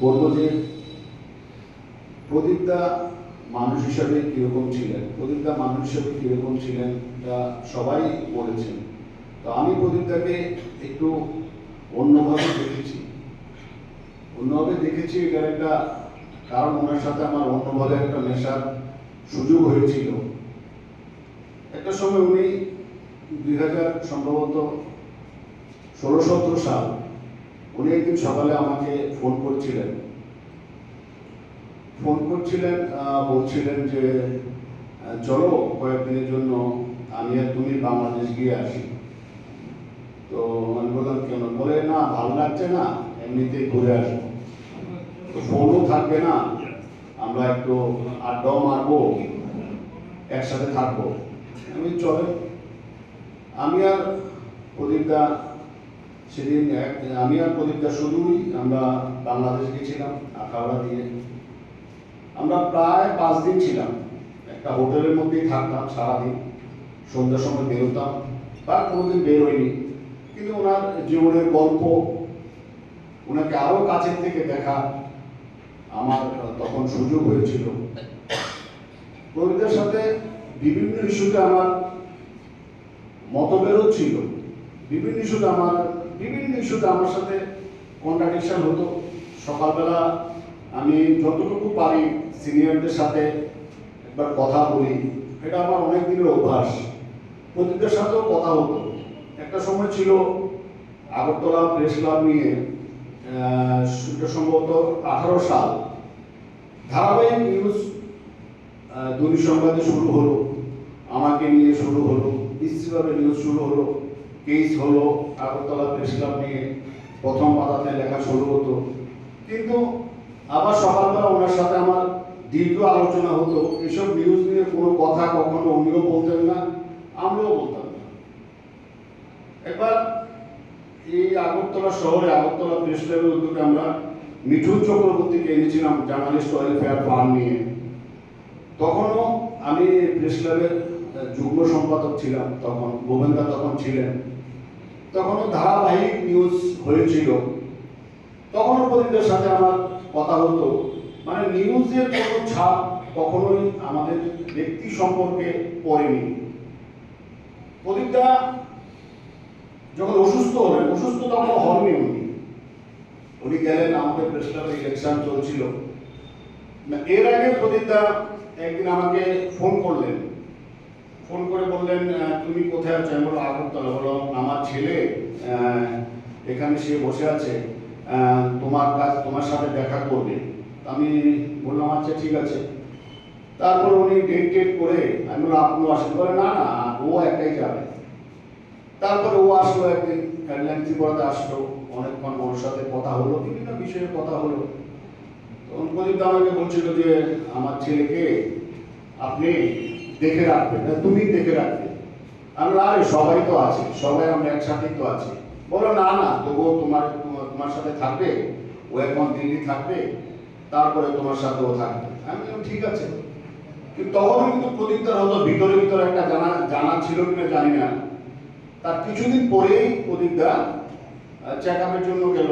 বলব যে, প্রদীপদা মানুষ হিসাবে কীরকম ছিলেন? প্রদীপদা মানুষ হিসাবে কীরকম ছিলেন? তা সবাই বলেছেন। তো আমি প্রদীপদাকে একটু অন্যভাবে দেখেছি। অন্যভাবে দেখেছি এটার একটা কারণ, ওনার সাথে আমার অন্যভাবে একটা মেশার সুযোগ হয়েছিল। একটা সময় উনি দুই হাজার সম্ভবত ষোলো সতেরো সাল উনি একদিন সকালে আমাকে ফোন করছিলেন। ফোন করছিলেন বলছিলেন যে চলো কয়েকদিনের জন্য আমি আর তুমি বাংলাদেশ গিয়ে আসি। তো আমি বললাম, কেন? বলে, না, ভালো লাগছে না, এমনিতেই ঘুরে আসব। তো ফোনও থাকবে না, আমরা একটু আড্ডাও মারবো, একসাথে থাকব। আমি চলে আমি আর প্রদীপদা সেদিন এক- আমি আর প্রদীপদা শুধুই আমরা বাংলাদেশ গেছিলাম আখাউড়া দিয়ে। আমরা প্রায় পাঁচ দিন ছিলাম। একটা হোটেলের মধ্যেই থাকতাম সারাদিন। সন্ধ্যার সময় বেরোতাম বা কোনোদিন বের হইনি। কিন্তু ওনার জীবনের গল্প, ওনাকে আরও কাছের থেকে দেখা আমার তখন সুযোগ হয়েছিল। প্রবীরদের সাথে বিভিন্ন ইস্যুতে আমার মতবিরোধ ছিল। বিভিন্ন ইস্যুতে আমার বিভিন্ন ইস্যুতে আমার সাথে কন্ট্রাডিকশন হতো। সকালবেলা আমি যতটুকু পারি সিনিয়রদের সাথে একবার কথা বলি। এটা আমার অনেক দিনের অভ্যাস। প্রদীপদের সাথেও কথা হতো। একটা সময় ছিল আগরতলা প্রেস ক্লাব নিয়ে সেটা সম্ভবত আঠারো সাল। ধারাবাহিক নিউজ দুই সংবাদে শুরু হলো। আমাকে নিয়ে শুরু হলো। বিস্তৃতভাবে নিউজ শুরু হলো। কেস হলো আগরতলা প্রেস ক্লাব নিয়ে প্রথম পাতাতে লেখা শুরু হতো। কিন্তু আবার সকালবেলা ওনার সাথে আমার দীর্ঘ আলোচনা হতো। এসব নিউজ নিয়ে কোনো কথা কখনো উনিও বলতেন না আমরাও বলতাম না। এবার এই আগরতলা শহরে, আগরতলা প্রেস ক্লাবের উদ্যোগে আমরা মিঠুন চক্রবর্তীকে এনেছিলাম জার্নালিস্ট ওয়েলফেয়ার ফান্ড নিয়ে। তখনও আমি প্রেস ক্লাবের যুগ্ম সম্পাদক ছিলাম, তখন গোবেন্দা তখন ছিলেন। তখনও ধারাবাহিক নিউজ হয়েছিল। তখনও প্রদীপদের সাথে আমার কথা হতো। মানে নিউজের কোনো ছাপ কখনোই আমাদের ব্যক্তি সম্পর্কে পড়েনি। প্রদীপদা যখন অসুস্থ হলেন, অসুস্থ তখন হননি উনি। উনি গেলেন, আমাদের প্রেস ক্লাবে ইলেকশন চলছিল। এর আগে প্রদীপদা একদিন আমাকে ফোন করলেন। ফোন করে বললেন তুমি কোথায় আছো? আমি বললাম, আগরতলা। বলো আমার ছেলে এখানে সে বসে আছে তোমার কাজ, তোমার সাথে দেখা করবে। আমি বললাম আচ্ছা ঠিক আছে। তারপর উনি ডেট টেট করে আমি বললাম আপনিও আসেন? বলে, না না, ও একাই যাবে। তারপরে ও আসলো একদিন হেডলাইন ত্রিপুরাতে আসলো, অনেকক্ষণ ওর সাথে কথা হলো, বিভিন্ন বিষয়ে কথা হলো। তখন প্রদীপ আমাকে বলছিল যে, আমার ছেলেকে আপনি দেখে রাখবে না, তুমি দেখে রাখবে। আমি বললাম, আরে সবাই তো আছে সবাই আমরা একসাথেই তো আছি। বলো না না তবুও তোমার তোমার- সাথে থাকবে ও এখন দিল্লি থাকবে তারপরে তোমার সাথেও থাকবে। আমি ঠিক আছে। কিন্তু তখন কিন্তু প্রদীপদার হতো ভিতরে ভিতরে একটা জানা জানা ছিল কিনা জানি না। তার কিছুদিন পরেই প্রদীপদা চেক আপের জন্য গেল।